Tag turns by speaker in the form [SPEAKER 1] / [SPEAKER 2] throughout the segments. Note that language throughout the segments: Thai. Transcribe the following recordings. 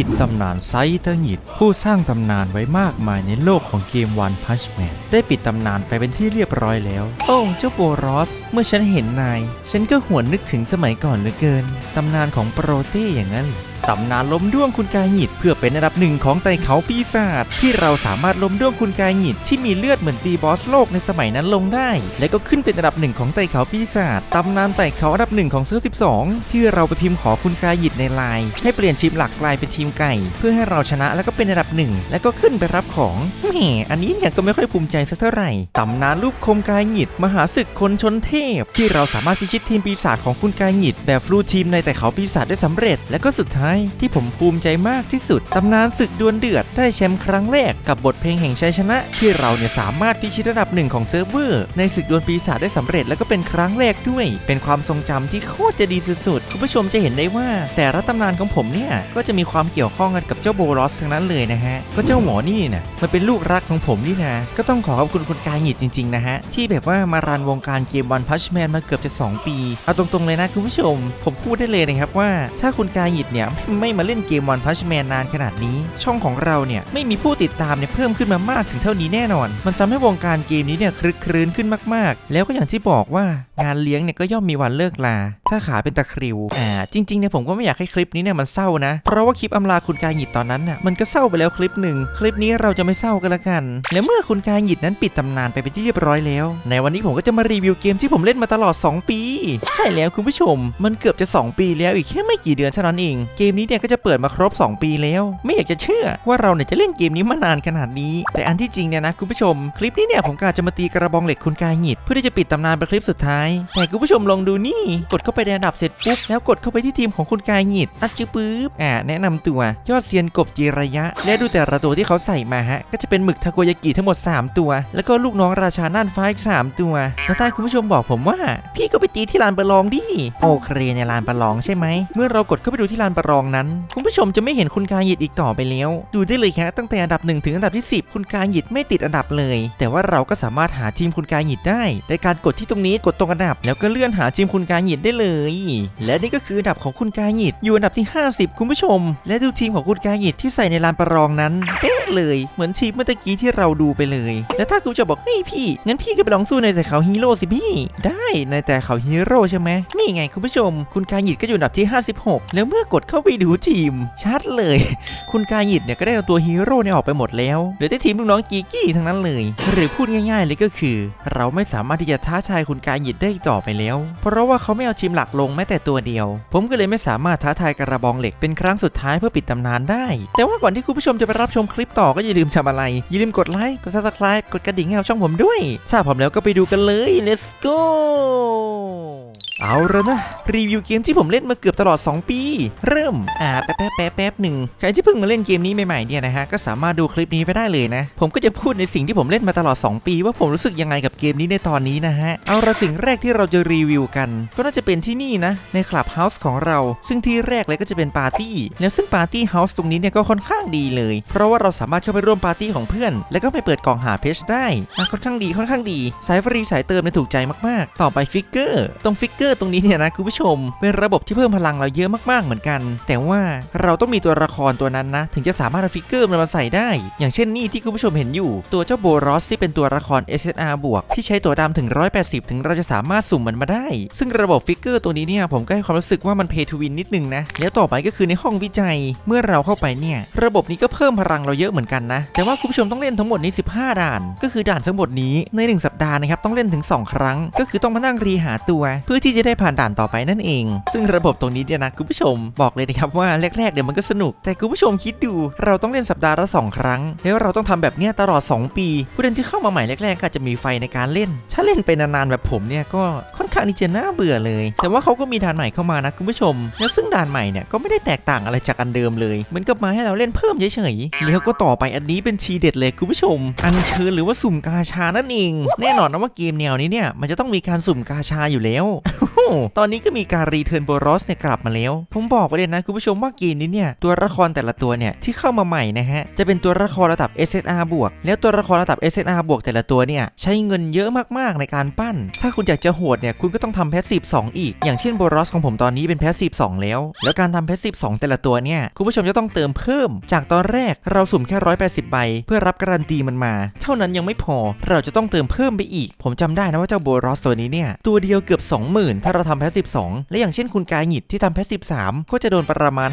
[SPEAKER 1] ปิดตำนานไซเตอร์หิด ผู้สร้างตำนานไว้มากมายในโลกของเกมวันพัชแมนได้ปิดตำนานไปเป็นที่เรียบร้อยแล้ว โอ้เจ้าโบรอส เมื่อฉันเห็นนาย ฉันก็หวนนึกถึงสมัยก่อนเหลือเกิน ตำนานของโปรเต้อย่างนั้น ตำนานล้มด้วงคุณกายหงิดเพื่อเป็นอันดับหนึ่งของไต่เขาปีศาจที่เราสามารถล้มด้วงคุณกายหงิดที่มีเลือดเหมือนตีบอสโลกในสมัยนั้นลงได้ และก็ขึ้นเป็นอันดับหนึ่งของไต่เขาปีศาจตำนานไต่เขาอันดับหนึ่งของเซิร์ฟ12 ที่เราไปพิมพ์ขอคุณกายหิดในไลน์ให้เปลี่ยนทีมหลักกลายเป็นทีมไก่ เพื่อให้เราชนะแล้วก็เป็นอันดับหนึ่งแล้วก็ขึ้นไปรับของแหมอันนี้เนี่ยก็ไม่ค่อยภูมิใจสักเท่าไหร่ตำนานรูปคมกายหงิดมหาศึกคนชนเทพ ที่เราสามารถพิชิตทีมปีศาจของคุณกายหงิดแบบฟลูทีมในแต่เขาปีศาจได้สำเร็จ และก็สุดท้ายที่ผมภูมิใจมากที่สุด ตำนานศึกดวลเดือดได้แชมป์ครั้งแรกกับบทเพลงแห่งชัยชนะ ที่เราเนี่ยสามารถพิชิตระดับหนึ่งของเซิร์ฟเวอร์ในศึกดวลปีศาจได้สำเร็จแล้วก็เป็นครั้งแรกด้วย เป็นความทรงจำที่โคตรจะดีสุดๆคุณผู้ชมจะเห็นได้ว่า แต่ละตำนานของผมเนี่ยก็จะมีความเกี่ยวข้องกันกับเจ้าโบรอสทั้งนั้นเลยนะฮะก็เจ้าหมอนี่น่ะมันเป็นลูกรักของผมนี่นะก็ต้องขอขอบคุณคุณกายหงิดจริงๆนะฮะที่แบบว่ามารันวงการเกมวันพัชแมนมาเกือบจะ 2 ปี เอาตรงๆเลยนะคุณผู้ชม ผมพูดได้เลยนะครับว่าถ้าคุณกายหงิดเนี่ยไม่มาเล่นเกมวันพัชแมนนานขนาดนี้ ช่องของเราเนี่ยไม่มีผู้ติดตามเนี่ยเพิ่มขึ้นมามากถึงเท่านี้แน่นอน มันทำให้วงการเกมนี้เนี่ยคลึกครื้นขึ้นมากๆ แล้วก็อย่างที่บอกว่างานเลี้ยงเนี่ยก็ย่อมมีวันเลิกลา ถ้าขาเป็นตะคริวอ่าจริงๆเนี่ยผมก็ไม่อยากให้คลิปนี้เนี่ยมันเศร้านะ เพราะว่าคลิปอำลาคุณกายหิดตอนนั้นน่ะมันก็เศร้าไปแล้วคลิปหนึ่งคลิปนี้เราจะไม่เศร้ากันละกัน และเมื่อคุณกายหิดนั้นปิดตำนานไปเป็นที่เรียบร้อยแล้ว ในวันนี้ผมก็จะมารีวิวเกมที่ผมเล่นมาตลอด 2 ปี ใช่แล้วคุณผู้ชม มันเกือบจะ 2 ปีแล้วอีกแค่ไม่กี่เดือนเท่านั้นเองเกมนี้เนี่ยก็จะเปิดมาครบ 2 ปีแล้ว ไม่อยากจะเชื่อว่าเราเนี่ยจะเล่นเกมนี้มานานขนาดนี้ แต่อันที่จริงเนี่ยนะคุณผู้ชม คลิปนี้เนี่ยผมกะจะมาตีกระบองเหล็กคุณกายหงิดเพื่อที่จะปิดตำนานเป็นคลิปสุดท้าย แต่คุณผู้ชมลองดูนี่ กดเข้าไปในอันดับเสร็จปุ๊บแล้วกดเข้าไปที่ทีมของคุณกายหงิดอัดจือปุ๊บอ่าแนะนำตัวยอดเซียนกบจีระยะ และดูแต่ละตัวที่เขาใส่มาฮะก็จะเป็นหมึกทาโกยากิทั้งหมด 3 ตัว แล้วก็ลูกน้องราชาน่านฟ้าอีก3ตัวแล้วถ้าคุณผู้ชมบอกผมว่า พี่ก็ไปตีที่ลานประลองดิโอเคในลานประลองใช่ไหมเมื่อเรากดเข้าไปดูที่ลานประลองนั้น คุณผู้ชมจะไม่เห็นคุณกายหยิดอีกต่อไปแล้ว ดูได้เลยครับตั้งแต่อันดับ 1 ถึงอันดับที่ 10 คุณกายหยิดไม่ติดอันดับเลย แต่ว่าเราก็สามารถหาทีมคุณกายหยิดได้ในการกดที่ตรงนี้กดตรงอันดับ แล้วก็เลื่อนหาทีมคุณกายหยิดได้เลย และนี่ก็คืออันดับของคุณกายหยิดอยู่อันดับที่ 50 คุณผู้ชม และดูทีมของคุณกายหยิดที่ใส่ในลานประลองนั้นเป๊ะ เลย เหมือนทีมเมื่อกี้ที่เราดูไปเลย แล้วถ้าคุณจะบอกเฮ้ยพี่ งั้นพี่ก็ไปลองสู้ในแต่เขาฮีโร่สิพี่ ได้ในแต่เขาฮีโร่ใช่ไหมนี่ไงคุณผู้ชม คุณกายหยิดก็อยู่อันดับที่ 56 แล้วเมื่อกดเข้าไปดูทีมชัดเลย คุณกายหยิดเนี่ยก็ได้เอาตัวฮีโร่เนี่ยออกไปหมดแล้วเหลือแต่ทีมลูกน้องกีกี้ทั้งนั้นเลย หรือพูดง่าย ๆ เลยก็คือ เราไม่สามารถที่จะท้าทายคุณกายหยิดได้ต่อไปแล้ว เพราะว่าเขาไม่เอาทีมหลักลงแม้แต่ตัวเดียว ผมก็เลยไม่สามารถท้าทายกระบองเหล็กเป็นครั้งสุดท้ายเพื่อปิดตำนานได้ แต่ว่าก่อนที่คุณผู้ชมจะไปรับชมคลิปต่อก็อย่าลืมทำอะไรอย่าลืมกดไลค์กด subscribe กดกระดิ่งให้ช่องผมด้วยถ้าพร้อมแล้วก็ไปดูกันเลย let's go เอาล้วนะรีวิวเกมที่ผมเล่นมาเกือบตลอด 2 ปี เริ่มอ่าแป๊บแป๊บแป๊บแป๊บหนึ่งใครที่เพิ่งมาเล่นเกมนี้ใหม่ๆเนี่ยนะฮะก็สามารถดูคลิปนี้ไปได้เลยนะ ผมก็จะพูดในสิ่งที่ผมเล่นมาตลอด 2 ปี ว่าผมรู้สึกยังไงกับเกมนี้ในตอนนี้นะฮะเอาละสิ่งแรกที่เราจะรีวิวกัน ก็น่าจะเป็นที่นี่นะ ในคลับเฮาส์ของเรา ซึ่งที่แรกเลยก็จะเป็นปาร์ตี้แล้วซึ่งปาร์ตี้เฮาส์ตรงนี้เนี่ยก็ค่อนข้างดีเลย เพราะว่าเราสามารถเข้าไปร่วมปาร์ตี้ของเพื่อน แล้วก็ไปเปิดกล่องหาเพชรได้ค่อนข้างดีค่อนข้างดีสายฟรีสายเติมเนี่ยถูกใจมากๆ ต่อไปฟิกเกอร์ตรงฟิกเกอร์ตรงนี้เนี่ยนะคุณผู้ชม เป็นระบบที่เพิ่มพลังเราเยอะมากๆเหมือนกัน แต่ว่าเราต้องมีตัวละครตัวนั้นนะ ถึงจะสามารถเอาฟิกเกอร์มันมาใส่ได้ อย่างเช่นนี่ที่คุณผู้ชมเห็นอยู่ ตัวเจ้าโบรอสที่เป็นตัวละคร SSR บวกที่ใช้ตัวดำถึง 180 ถึงเราจะสามารถสุ่มมันมาได้ ซึ่งระบบฟิกเกอร์ตัวนี้เนี่ยผมก็ให้ความรู้สึกว่ามันเพย์ทูวินนิดนึงนะแล้วต่อไปก็คือในห้องวิจัยเมื่อเราเข้าไปเนี่ยระบบนี้ก็เพิ่มพลังเราเยอะเหมือนกันนะแต่ว่าคุณผู้ชมต้องเล่นทั้งหมดนี้ 15 ด่าน ก็คือด่านทั้งหมดนี้ใน 1 สัปดาห์นะครับต้องเล่นถึง 2 ครั้ง ก็คือต้องมานั่งรีหาตัว เพื่อที่จะได้ผ่านด่านต่อไปนั่นเอง ซึ่งระบบตรงนี้เนี่ยนะคุณผู้ชมบอกเลยนะครับว่าแรกๆเดี๋ยวมันก็สนุก แต่คุณผู้ชมคิดดู เราต้องเล่นสัปดาห์ละสองครั้ง แล้วเราต้องทำแบบเนี้ยตลอด 2 ปี ผู้เล่นที่เข้ามาใหม่แรกๆก็อาจจะมีไฟในการเล่น ถ้าเล่นไปนานๆแบบผมเนี่ยก็ค่อนข้างที่จะน่าเบื่อเลย แต่ว่าเขาก็มีด่านใหม่เข้ามานะคุณผู้ชม แล้วซึ่งด่านใหม่เนี่ยก็ไม่ได้แตกต่างอะไรจากอันเดิมเลยเหมือนกับมาให้เราเล่นเพิ่มเฉยๆแล้วก็ต่อไปอันนี้เป็นทีเด็ดเลยคุณผู้ชม อันเชิญหรือว่าสุ่มกาชานั่นเอง แน่นอนนะว่าเกมแนวนี้เนี่ยมันจะต้องมีการสุ่มกาชาอยู่แล้ว โหตอนนี้ก็มีการรีเทิร์นโบรอสเนี่ยกลับมาแล้ว ผมบอกไปเลยนะคุณผู้ชมว่าเกมนี้เนี่ยตัวละครแต่ละตัวเนี่ยที่เข้ามาใหม่นะฮะจะเป็นตัวละครระดับ SSR บวก แล้วตัวละครระดับ SSR บวกแต่ละตัวเนี่ยใช้เงินเยอะมากๆในการปั้น ถ้าคุณอยากจะโหดเนี่ยคุณก็ต้องทำแพสซีฟ2อีก อย่างเช่นโบรอสของผมตอนนี้เป็นแพสซีฟ2แล้ว แล้วการทำแพสซีฟ2แต่ละตัวเนี่ยคุณผู้ชมจะต้องเติมเพิ่ม จากตอนแรกเราสุ่มแค่ 180 ใบ เพื่อรับการันตีมันมา เท่านั้นยังไม่พอเราจะต้องเติมเพิ่มไปอีก ผมจำได้นะว่าเจ้าโบรอสตัวนี้เนี่ยตัวเดียวเกือบ 20,000ถ้าเราทำแพสซีฟ2และอย่างเช่นคุณกายหงิดที่ทำแพสซีฟ3ก็จะโดนประมาณ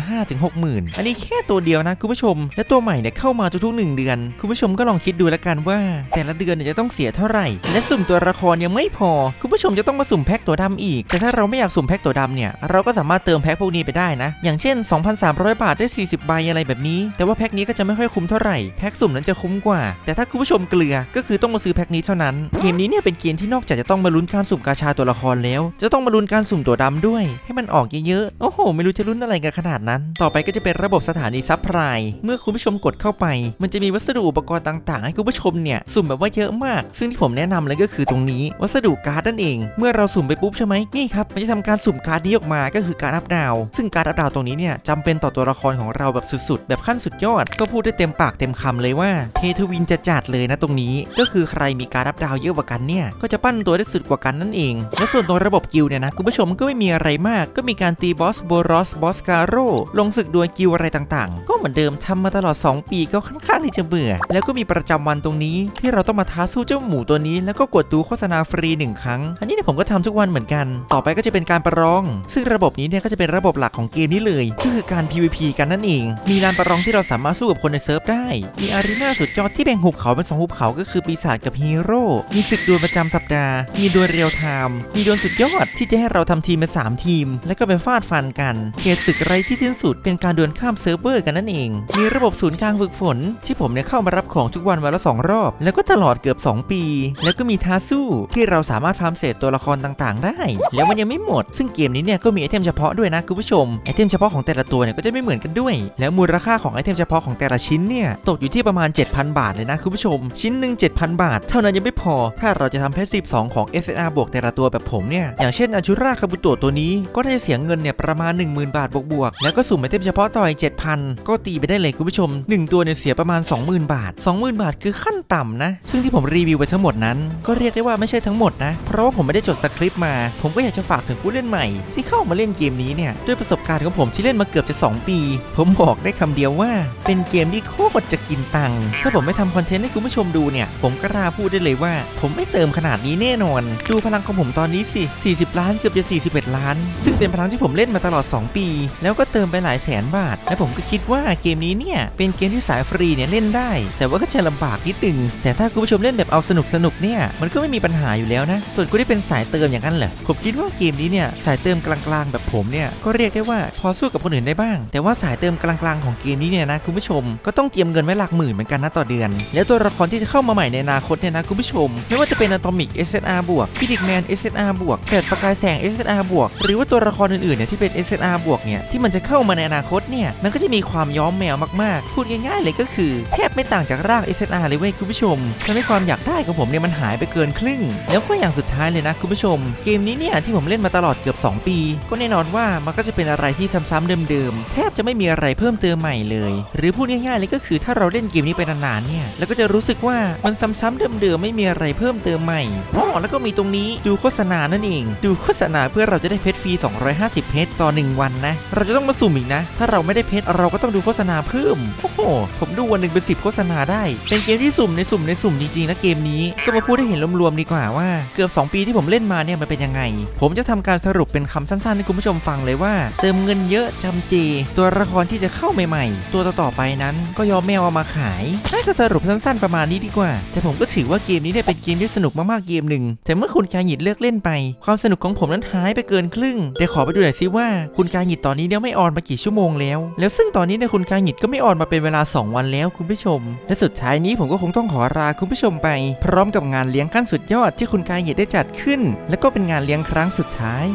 [SPEAKER 1] 5-60,000 อันนี้แค่ตัวเดียวนะคุณผู้ชม และตัวใหม่เนี่ยเข้ามาทุกๆ1เดือน คุณผู้ชมก็ลองคิดดูแล้วกันว่า แต่ละเดือนเนี่ยจะต้องเสียเท่าไหร่ และสุ่มตัวละครยังไม่พอ คุณผู้ชมจะต้องมาสุ่มแพ็คตัวดำอีก แต่ถ้าเราไม่อยากสุ่มแพ็คตัวดำเนี่ยเราก็สามารถเติมแพ็คพวกนี้ไปได้นะ อย่างเช่น 2,300 บาทได้ 40ใบอะไรแบบนี้ แต่ว่าแพ็คนี้ก็จะไม่ค่อยคุ้มเท่าไหร่แพ็คสุ่มนั้นจะคุ้มกว่า แต่ถ้าคุณผู้ชมเกลือก็คือต้องมาซื้อแพ็คนี้เท่านั้นเกมนี้เนี่ยเป็นเกมที่นอกจากจะต้องมาลุ้นการสุ่มกาชาตัวละครแล้ว จะต้องมาลุ้นการสุ่มตัวดำด้วย ให้มันออกเยอะๆ โอ้โห ไม่รู้จะลุ้นอะไรกันขนาดนั้น ต่อไปก็จะเป็นระบบสถานีซัพพลาย เมื่อคุณผู้ชมกดเข้าไป มันจะมีวัสดุอุปกรณ์ต่างๆ ให้คุณผู้ชมเนี่ยสุ่มแบบว่าเยอะมาก ซึ่งที่ผมแนะนำเลยก็คือตรงนี้วัสดุการ์ดนั่นเอง เมื่อเราสุ่มไปปุ๊บใช่ไหมนี่ครับมันจะทำการสุ่มการ์ดนี้ออกมาก็คือการอัพดาว ซึ่งการอัพดาวตรงนี้เนี่ยจำเป็นต่อตัวละครของเราแบบสุดๆ แบบขั้นสุดยอด ก็พูดได้เต็มปากเต็มคำเลยว่าเททวินจะจัดเลยนะตรงนี้ ก็คือใครมีการอัพดาวเยอะกว่ากันเนี่ยก็จะปั้นตัวได้สุดกว่ากันนั่นเอง และส่วนตรงระบบกิลเนี่ยนะคุณผู้ชมก็ไม่มีอะไรมาก ก็มีการตีบอสโบรอสบอสกาโรลงศึกดวลกิลด์อะไรต่างๆ ก็เหมือนเดิมทำมาตลอด 2 ปีก็ค่อนข้างที่จะเบื่อ แล้วก็มีประจำวันตรงนี้ ที่เราต้องมาท้าสู้เจ้าหมูตัวนี้ แล้วก็กดดูโฆษณาฟรีหนึ่งครั้ง อันนี้เนี่ยผมก็ทำทุกวันเหมือนกัน ต่อไปก็จะเป็นการประลอง ซึ่งระบบนี้เนี่ยก็จะเป็นระบบหลักของเกมนี้เลยก็คือการ PVP กันนั่นเอง มีลานประลองที่เราสามารถสู้กับคนในเซิร์ฟได้ มีอารีนาสุดยอดที่แบ่งหุบเขาเป็นสองหุบเขาก็คือปีศาจกับฮีโร่มีศึกดวลประจำสัปดาห์ มีดวลเรียลไทม์มีดวลสุดยอดที่จะให้เราทำทีมเป็นสามทีม แล้วก็ไปฟาดฟันกันเขตศึกไรที่สิ้นสุดเป็นการดวลข้ามเซิร์ฟเวอร์กันนั่นเอง มีระบบศูนย์กลางฝึกฝน ที่ผมเนี่ยเข้ามารับของทุกวันวันละสองรอบ แล้วก็ตลอดเกือบ 2 ปี แล้วก็มีท้าสู้ที่เราสามารถฟาร์มเศษตัวละครต่างๆ ได้ แล้วมันยังไม่หมด ซึ่งเกมนี้เนี่ยก็มีไอเทมเฉพาะด้วยนะคุณผู้ชมไอเทมเฉพาะของแต่ละตัวเนี่ยก็จะไม่เหมือนกันด้วย แล้วมูลค่าของไอเทมเฉพาะของแต่ละชิ้นเนี่ยตกอยู่ที่ประมาณ 7,000 บาทเลยนะคุณผู้ชม ชิ้นหนึ่ง7,000 บาท เท่านั้นยังไม่พอ ถ้าเราจะทำแพสซีฟ2ของ SNR บวกแต่ละตัวแบบผมเนี่ยอย่างเช่นอาชูราคาบุโตะตัวนี้ก็ได้เสียเงินเนี่ยประมาณ 10,000 บาทบวกๆแล้วก็สุ่มไอเทมเฉพาะต่อย7,000 ก็ตีไปได้เลยคุณผู้ชม 1 ตัวเนี่ยเสียประมาณ 20,000 บาท 20,000 บาทคือขั้นต่ำนะ ซึ่งที่ผมรีวิวไปทั้งหมดนั้น ก็เรียกได้ว่าไม่ใช่ทั้งหมดนะ เพราะว่าผมไม่ได้จดสคริปต์มา ผมก็อยากจะฝากถึงผู้เล่นใหม่ ที่เข้ามาเล่นเกมนี้เนี่ยด้วยประสบการณ์ของผมที่เล่นมาเกือบจะ 2 ปี ผมบอกได้คำเดียวว่า เป็นเกมที่โคตรจะกินตังค์ถ้าผมไม่ทำคอนเทนต์ให้คุณผู้ชมดูเนี่ยผมกล้าพูดได้เลยว่า ผมไม่เติมขนาดนี้แน่นอน ดูพลังของผมตอนนี้สิ40ล้านล้านเกือบจะ 41 ล้าน ซึ่งเป็นพลังที่ผมเล่นมาตลอด 2 ปี แล้วก็เติมไปหลายแสนบาท และผมก็คิดว่าเกมนี้เนี่ย เป็นเกมที่สายฟรีเนี่ยเล่นได้ แต่ว่าก็จะลำบากนิดนึง แต่ถ้าคุณผู้ชมเล่นแบบเอาสนุกสนุกเนี่ย มันก็ไม่มีปัญหาอยู่แล้วนะ ส่วนคุณที่เป็นสายเติมอย่างนั้นเหรอผมคิดว่าเกมนี้เนี่ยสายเติมกลางๆ แบบผมเนี่ยก็เรียกได้ว่าพอสู้กับคนอื่นได้บ้าง แต่ว่าสายเติมกลางๆของเกมนี้เนี่ยนะคุณผู้ชมก็ต้องเตรียมเงินไว้หลักหมื่นเหมือนกันนะต่อเดือน แล้วตัวละครที่จะเข้ามาใหม่ในอนาคตเนี่ยนะคุณผู้ชมไม่ว่าจะเป็นอะตอมิก SNR บวกพิดิกแมน SNR บวกเกิดประกายแสง SNR บวกหรือว่าตัวละครอื่นๆเนี่ยที่เป็น SNR บวกเนี่ยที่มันจะเข้ามาในอนาคตเนี่ยมันก็จะมีความย้อมแมวมากๆ พูดง่ายๆเลยก็คือ แทบไม่ต่างจากร่าง SNR เลยเว้ยคุณผู้ชมทำให้ความอยากได้ของผมเนี่ยมันหายไปเกินครึ่ง แล้วก็อย่างสุดท้ายเลยนะคุณผู้ชม เกมนี้เนี่ยที่ผมเล่นมาตลอดเกือบ 2 ปี ก็แน่นอนว่ามันก็จะเป็นอะไรที่ซ้ำๆเดิมๆแทบจะไม่มีอะไรเพิ่มเติมใหม่เลย หรือพูดง่ายๆเลยก็คือถ้าเราเล่นเกมนี้ไปนานๆเนี่ยแล้วก็จะรู้สึกว่ามันซ้ำๆเดิมๆไม่มีอะไรเพิ่มเติมใหม่อ๋อแล้วก็มีตรงนี้ดูโฆษณานั่นเองดูโฆษณาเพื่อเราจะได้เพชรฟรี 250 เพชรต่อ 1 วันนะ เราจะต้องมาสุ่มอีกนะ ถ้าเราไม่ได้เพชรเราก็ต้องดูโฆษณาเพิ่ม โอ้โห ผมดูวันหนึ่งเป็นสิบโฆษณาได้ เป็นเกมที่สุ่มในสุ่มในสุ่มจริงๆนะเกมนี้ก็มาพูดให้เห็นรวมๆดีกว่าว่าเกือบ 2 ปีที่ผมเล่นมาเนี่ยมันเป็นยังไง ผมจะทำการสรุปเป็นคำสั้นๆให้คุณผู้ชมฟังเลยว่า เติมเงินเยอะจำเจ ตัวละครที่จะเข้าใหม่ๆ ตัวต่อๆไปนั้นก็ยอมแมวเอามาขายน่าจะสรุปสั้นๆประมาณนี้ดีกว่า แต่ผมก็ถือว่าเกมนี้เนี่ยเป็นเกมที่สนุกมากๆเกมหนึ่งแต่เมื่อคุณกาหยิดเลือกเล่นไป ความสนุกของผมนั้นหายไปเกินครึ่งเดี๋ยวขอไปดูหน่อยซิว่าคุณกายหยิดตอนนี้เนี่ยไม่ออนมากี่ชั่วโมงแล้ว แล้วซึ่งตอนนี้เนี่ยคุณกายหยิดก็ไม่ออนมาเป็นเวลา 2 วันแล้วคุณผู้ชม และสุดท้ายนี้ผมก็คงต้องขอลาคุณผู้ชมไป พร้อมกับงานเลี้ยงขั้นสุดยอดที่คุณกายหยิดได้จัดขึ้น และก็เป็นงานเลี้ยงครั้งสุดท้าย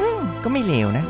[SPEAKER 1] อืมก็ไม่เลวนะ